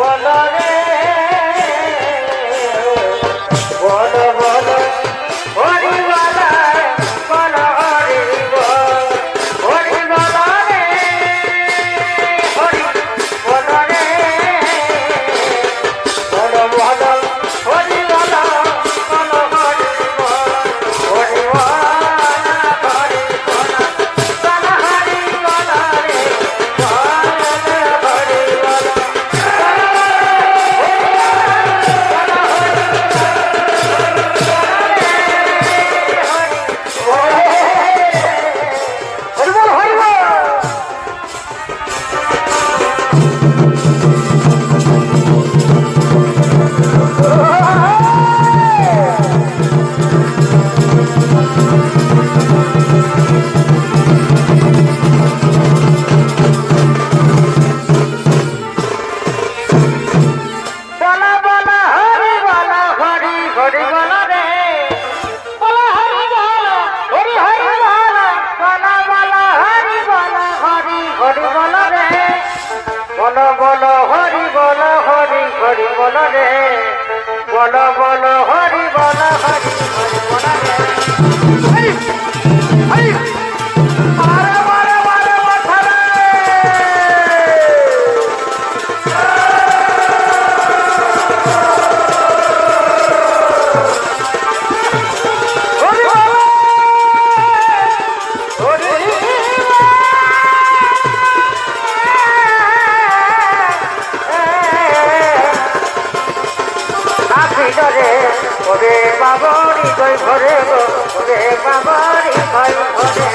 Well done. আখিরে ওরে বাবরি গই ঘরে গো ওরে বাবরি গই ঘরে।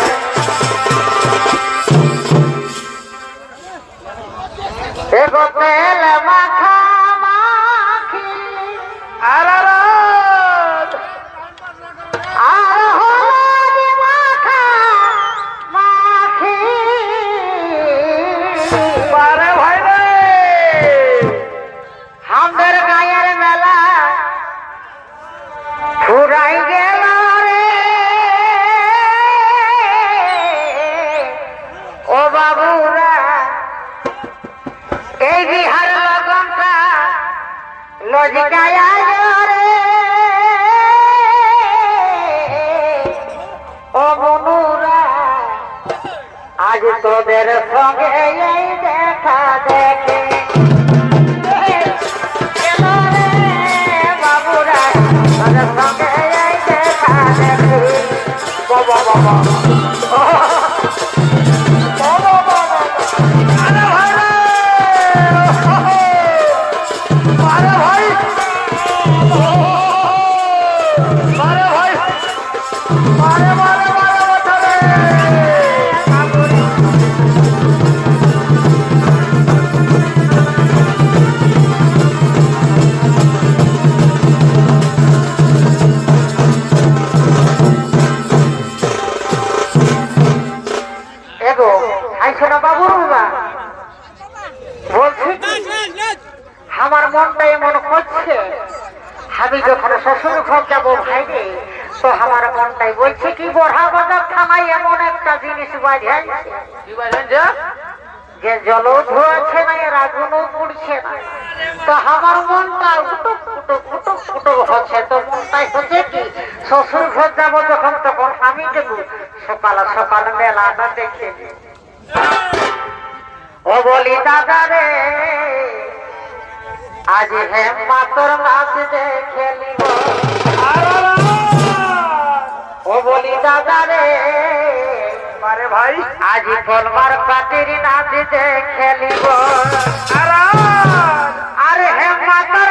এগো তেল মাখি আজ তোদের সঙ্গে এই দেখা দেখে। বাবুরা, তোদের সঙ্গে এই দেখা দেখে। বাবা বাবা বাবা। বাবা মনটা এমন করছে। আমি যখন শ্বশুর ঘর যাব ভাইরে তো আমার মনটাই বলছে কি বড়া বাজার থানায় এমন একটা জিনিস বাজাইছে যে জল ধোয়াছে না এর আগুনও পুড়ছে না। তো আমার মনটা উটুক উটুক হচ্ছে। তো মনটাই হচ্ছে কি শ্বশুর ঘর যাব যখন তখন আমি দেখু সকাল সকাল মেলাটা দেখে। ও বলি দাদা রে আজ হে মাতর নাচ দেখে নিব। ও বলি দাদা রে আরে ভাই। আজ কলমার পাটির নাচ দেখে নিব। আরে। হে মাতর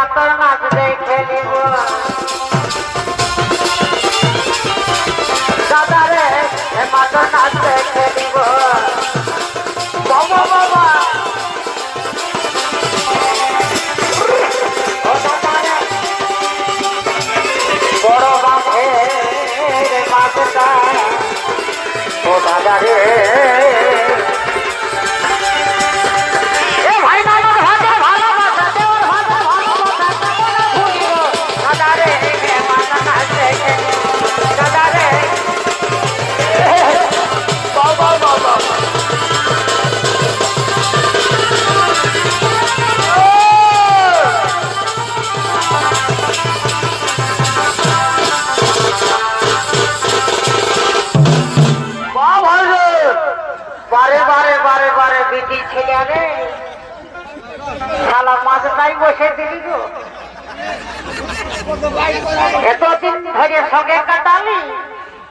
হে মাছ দেখে নিব। বারে বারে বারে বারে বিটি ছেলে রে শালা মাঝটাই বসে দিলি গো। এতদিন ধরে সঙ্গে কাটালি,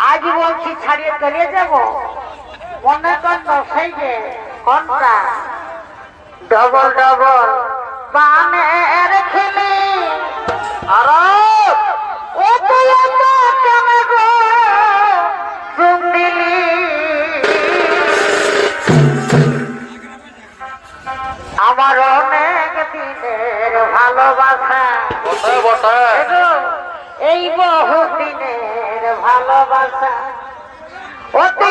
আজ বলছি ছাড়িয়ে চলে যাব। মনে কর সেই যে কোনটা। Double double. বানের খেলি আর ভালোবাসা। অতি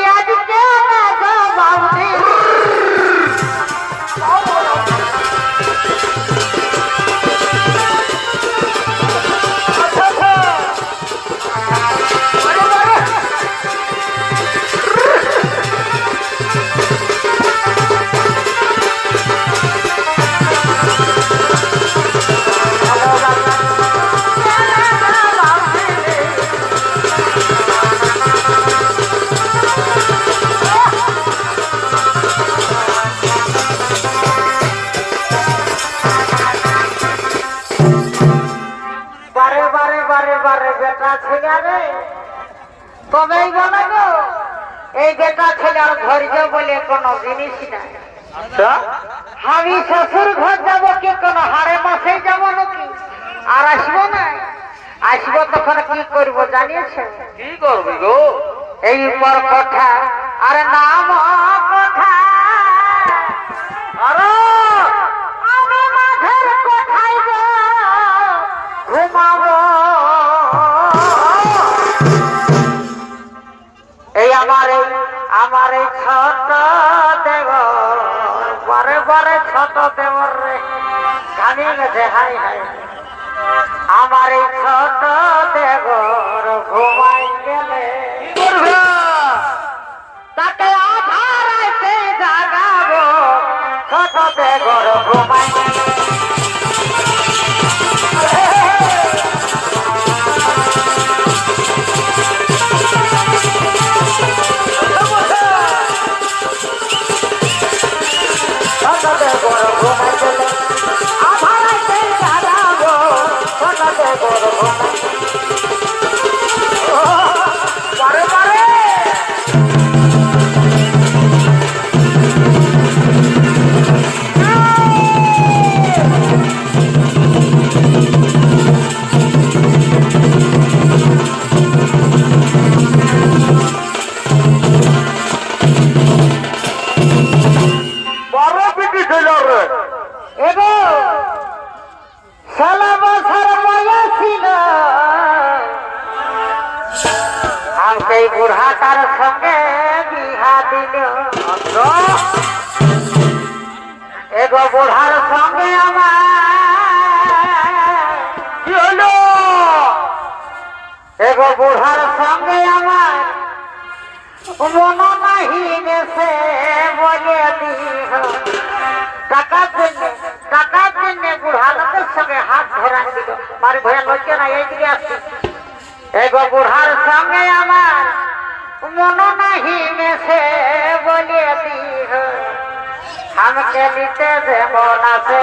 বারে বেটা ছেলে তবেই বলে গো এই বেটা ছেলের ধৈর্য বলে কোনো জিনিস নাই। আচ্ছা। আমি শ্বশুর ঘর যাব কি কোনো হাড়ে মাসে যাব নাকি? আর আসব না? আসব তখন কি করব জানিয়েছে? কি করবি গো? এই উপর কথা আর নাম কথা আমার এই ছোট দেবর বড় পিটি ছিল রে এগো ষোলো বছর বয়স ছিল এই বুড়াটার সঙ্গে বিহা দিল এগো বুড়ার সঙ্গে আমার। এগো বুড়ার সঙ্গে আমার মন নাহি নেছে বলে টাকার জন্য টাকার জন্য বুড়া লোকের সঙ্গে হাত ধরান দিল মারি ভয়া লজ্জা না এইদিকে আসছে। এগো বুড়ার সঙ্গে আমার মন নাহি নেছে বলে দিহ আমাকে নিতে দেব না সে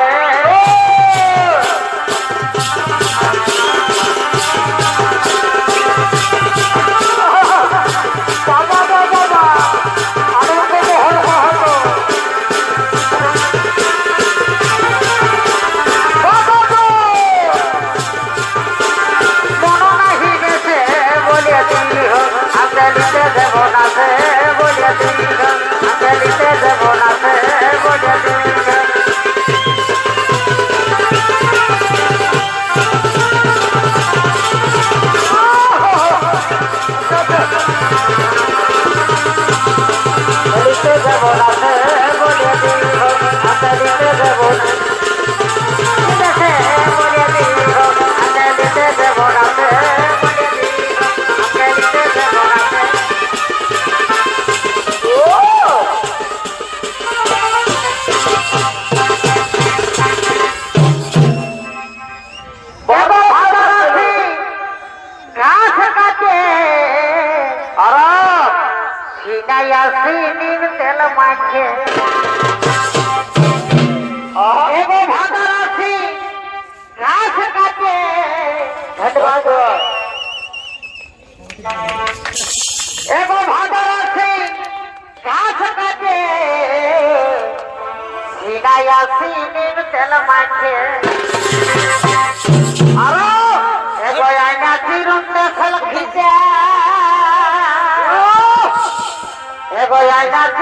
সিনাই তেল মাখে এগো ভাদর ঘাস কাটে ধন্যবাদ এগো ভাদর ঘাস কাটে সিনাই আসি তেল মাখে। আরও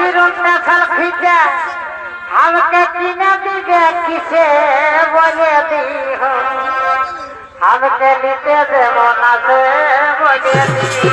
হাজিরুন নাসাল খিটা আমাকে কিনা দিবে কিসে বলে দিও। আমাকে নিতে দেব না সে বলে দিও।